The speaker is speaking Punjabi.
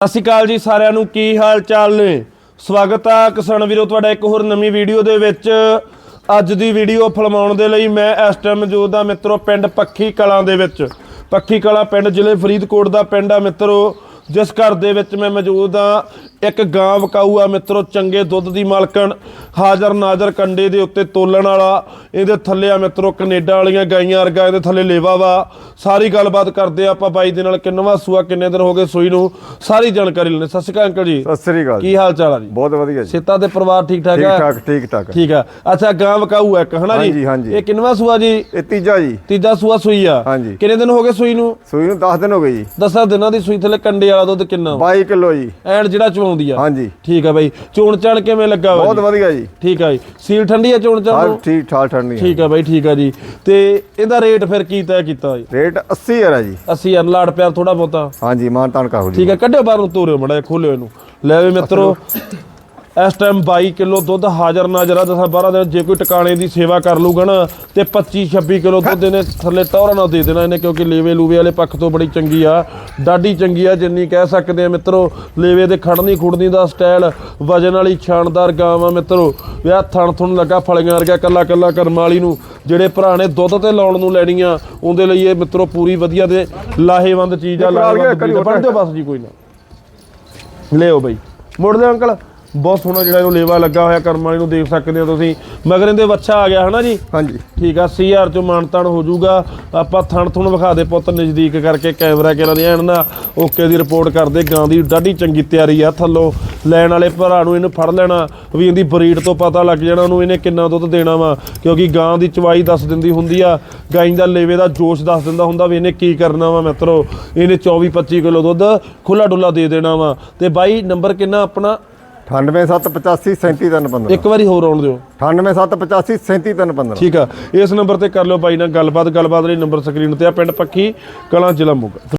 ਸਤਿ ਸ਼੍ਰੀ ਅਕਾਲ ਜੀ ਸਾਰਿਆਂ ਨੂੰ, ਕੀ ਹਾਲ ਚਾਲ ਨੇ? ਸਵਾਗਤ ਆ ਕਿਸਾਨ ਵੀਰੋ, ਤੁਹਾਡਾ ਇੱਕ ਹੋਰ ਨਵੀਂ ਵੀਡੀਓ ਦੇ ਵਿੱਚ। ਅੱਜ ਦੀ ਵੀਡੀਓ ਫਿਲਮਾਉਣ ਦੇ ਲਈ ਮੈਂ ਇਸ ਟਾਈਮ ਮੌਜੂਦ ਆ ਮਿੱਤਰੋ, ਪਿੰਡ ਪੱਖੀ ਕਲਾਂ ਦੇ ਵਿੱਚ। ਪੱਖੀ ਕਲਾਂ ਪਿੰਡ, ਜ਼ਿਲ੍ਹੇ ਫਰੀਦਕੋਟ ਦਾ ਪਿੰਡ ਆ ਮਿੱਤਰੋ। ਜਿਸ ਘਰ ਦੇ ਵਿੱਚ ਮੈਂ ਮੌਜੂਦ ਆ ਇੱਕ ਗਾਂ ਵਕਾਊ ਆ ਮਿੱਤਰੋ ਚੰਗੇ ਦੁੱਧ ਦੀ ਮਾਲਕਣ ਹਾਜ਼ਰ ਨਾਜ਼ਰ ਕੰਡੇ ਦੇ ਉੱਤੇ ਤੋਲਣ ਵਾਲਾ ਇਹਦੇ ਥੱਲੇ ਆ ਮਿੱਤਰੋ ਕੈਨੇਡਾ ਵਾਲੀਆਂ ਗਾਈਆਂ ਵਰਗਾ ਇਹਦੇ ਥੱਲੇ ਲੇਵਾ ਵਾ। ਸਾਰੀ ਗੱਲਬਾਤ ਕਰਦੇ ਆ ਆਪਾਂ ਬਾਈ ਦੇ ਨਾਲ ਕਿੰਨਵਾ ਸੂਆ ਕਿੰਨੇ ਦਿਨ ਹੋ ਗਏ ਸੂਈ ਨੂੰ ਸਾਰੀ ਜਾਣਕਾਰੀ ਲੈਣੇ ਸਤਿ ਸ਼੍ਰੀ ਅਕਾਲ ਅੰਕਲ ਜੀ। ਸਤਿ ਸ੍ਰੀ ਅਕਾਲ ਕੀ ਹਾਲ ਚਾਲ ਆ ਜੀ? ਬਹੁਤ ਵਧੀਆ ਜੀ। ਸਿੱਤਾ ਦੇ ਪਰਿਵਾਰ ਠੀਕ ਠਾਕ ਠੀਕ ਆ? ਠਾਕ ਠੀਕ ਠਾਕ ਠੀਕ। ਆ। ਅੱਛਾ ਗਾਂ ਵਕਾਊ ਆ ਇੱਕ ਹਨਾ ਜੀ। ਇਹ ਕਿੰਨਵਾ ਸੂਆ ਜੀ? ਇਹ ਤੀਜਾ ਜੀ। ਤੀਜਾ ਸੂਆ ਸੂਈ ਆ। ਹਾਂਜੀ। ਕਿੰਨੇ ਦਿਨ ਹੋ ਗਏ ਸੂਈ ਨੂੰ? ਸੂਈ ਨੂੰ 10 ਦਿਨ ਹੋ ਗਏ ਜੀ। ਦਸਾਂ ਦਿਨਾਂ ਦੀ ਸੂਈ ਥੱਲੇ ਕੰਡੇ ਵਾਲਾ ਦੁੱਧ ਕਿੰਨਾ? ਵਾ? 22 ਕਿਲੋ ਜੀ। ਐਂਡ ਜਿਹੜਾ ਚਵਾਉਂਦੀ ਆ। ਹਾਂਜੀ। ਠੀਕ ਆ ਬਾਈ। ਚੋਣ ਚਣ ਕਿਵੇਂ ਲੱਗਾ ਵਾ ਬਹੁਤ ਜੀ? ਵਧੀਆ ਜੀ। ਠੀਕ ਆ ਜੀ। ਸੀਲ ਠੰਡੀ ਆ ਚੋਣ ਚਣ ਹਰ ਨੂੰ? ਠੀਕ ਠਾਕ ਠੰਡੀ ਹੈ ਠੀਕ ਆ ਬਾਈ ਠੀਕ ਆ ਜੀ। ਤੇ ਇਹਦਾ ਰੇਟ ਫਿਰ ਕੀ ਤੈਅ ਕੀਤਾ ਜੀ? ਰੇਟ 80 ਹੈ ਜੀ। 80 ਹਜ਼ਾਰ ਲਾੜ ਪਿਆਰ ਥੋੜਾ ਬਹੁਤਾ। ਹਾਂਜੀ ਮਾਨ ਤਾਨ ਕਹੋ ਜੀ ਠੀਕ ਆ ਕੱਢਿਓ ਬਾਹਰ ਨੂੰ ਤੋਰਿਓ ਮੜਾ ਖੋਲਿਓ ਇਹਨੂੰ। ਲੈ ਵੀ ਮਿੱਤਰੋ। ਇਸ ਟਾਈਮ 22 ਕਿਲੋ ਦੁੱਧ ਹਾਜ਼ਰ ਨਾਜ਼ਰ ਆ। ਦਸਾਂ 12 ਦਿਨ ਜੇ ਕੋਈ ਟਿਕਾਣੇ ਦੀ ਸੇਵਾ ਕਰ ਲੂਗਾ ਨਾ ਤੇ 25 26 ਕਿਲੋ ਦੁੱਧ ਇਹਨੇ ਥੱਲੇ ਟੌਰਾ ਨਾਲ ਦੇ ਦੇਣਾ ਇਹਨੇ ਕਿਉਂਕਿ ਲੇਵੇ ਲੂਵੇ ਵਾਲੇ ਪੱਖ ਤੋਂ ਬੜੀ ਚੰਗੀ ਆ ਡਾਢੀ ਚੰਗੀ ਆ ਜਿੰਨੀ ਕਹਿ ਸਕਦੇ ਆ ਮਿੱਤਰੋ। ਲੇਵੇ ਦੇ ਖੜਨੀ ਖੁੜਨੀ ਦਾ ਸਟਾਈਲ ਵਜਨ ਵਾਲੀ ਸ਼ਾਨਦਾਰ ਗਾਂ ਆ ਮਿੱਤਰੋ। ਵਿਆਹ ਥਣ ਥੁਣ ਲੱਗਾ ਫਲੀਆਂ ਵਰਗਾ ਕੱਲਾ ਕੱਲਾ ਕਰਮ ਵਾਲੀ ਨੂੰ ਜਿਹੜੇ ਭਰਾ ਨੇ ਦੁੱਧ ਤੇ ਲਾਉਣ ਨੂੰ ਲੈਣੀਆਂ ਉਹਦੇ ਲਈ ਇਹ ਮਿੱਤਰੋ ਪੂਰੀ ਵਧੀਆ ਤੇ ਲਾਹੇਵੰਦ ਚੀਜ਼ ਆ ਲਾਹੇਵੰਦ ਦਿਓ ਬਸ ਜੀ ਕੋਈ ਨਾ। ਲਿਓ ਬਈ। ਮੁੜ ਲਿਓ ਅੰਕਲ। ਬਹੁਤ ਸੋਹਣਾ ਜਿਹੜਾ ਇਹਨੂੰ ਲੇਵਾ ਲੱਗਾ ਹੋਇਆ ਕਰਮ ਵਾਲੀ ਨੂੰ ਦੇਖ ਸਕਦੇ ਹੋ ਤੁਸੀਂ। ਮਗਰ ਇਹਦੇ ਵੱਛਾ ਆ ਗਿਆ ਹਨਾ ਜੀ? ਹਾਂਜੀ। ਠੀਕ ਆ 80000 ਚੋਂ ਮਾਨਤਾਨ ਹੋ ਜਾਊਗਾ। ਆਪਾਂ ਥਣ ਥੁਣ ਵਿਖਾ ਦੇ ਪੁੱਤ ਨਜ਼ਦੀਕ ਕਰਕੇ ਕੈਮਰਾ ਕਿਹਨਾਂ ਦੀ ਐਨ ਨਾ। ਓਕੇ ਦੀ ਰਿਪੋਰਟ ਕਰਦੇ ਗਾਂ ਦੀ ਡਾਢੀ ਚੰਗੀ ਤਿਆਰੀ ਆ ਥੱਲੋਂ। ਲੈਣ ਵਾਲੇ ਭਰਾ ਨੂੰ ਇਹਨੂੰ ਫੜ ਲੈਣਾ ਵੀ ਇਹਦੀ ਬਰੀਡ ਤੋਂ ਪਤਾ ਲੱਗ ਜਾਣਾ ਉਹਨੂੰ ਇਹਨੇ ਕਿੰਨਾ ਦੁੱਧ ਦੇਣਾ ਵਾ। ਕਿਉਂਕਿ ਗਾਂ ਦੀ ਚਵਾਈ ਦੱਸ ਦਿੰਦੀ ਹੁੰਦੀ ਆ ਗਾਂ ਦਾ ਲੇਵੇ ਦਾ ਜੋਸ਼ ਦੱਸ ਦਿੰਦਾ ਹੁੰਦਾ ਵੀ ਇਹਨੇ ਕੀ ਕਰਨਾ ਵਾ ਮਿੱਤਰੋ। ਇਹਨੇ 24 25 ਕਿਲੋ ਦੁੱਧ ਖੁੱਲਾ ਡੁੱਲਾ ਦੇ ਦੇਣਾ ਵਾ। ਤੇ ਬਾਈ ਨੰਬਰ ਕਿੰਨਾ ਆਪਣਾ? 98785 37315 ਇੱਕ ਵਾਰੀ ਹੋਰ ਆਉਣ ਦਿਓ 98785 37315 ਠੀਕ ਆ। ਇਸ ਨੰਬਰ ਤੇ ਕਰ ਲਿਓ ਬਾਈ ਨਾਲ ਗੱਲਬਾਤ ਗੱਲਬਾਤ ਲਈ ਨੰਬਰ ਸਕਰੀਨ ਤੇ ਆ ਪਿੰਡ ਪੱਖੀ ਕਲਾਂ ਜ਼ਿਲ੍ਹਾ ਮੋਗਾ।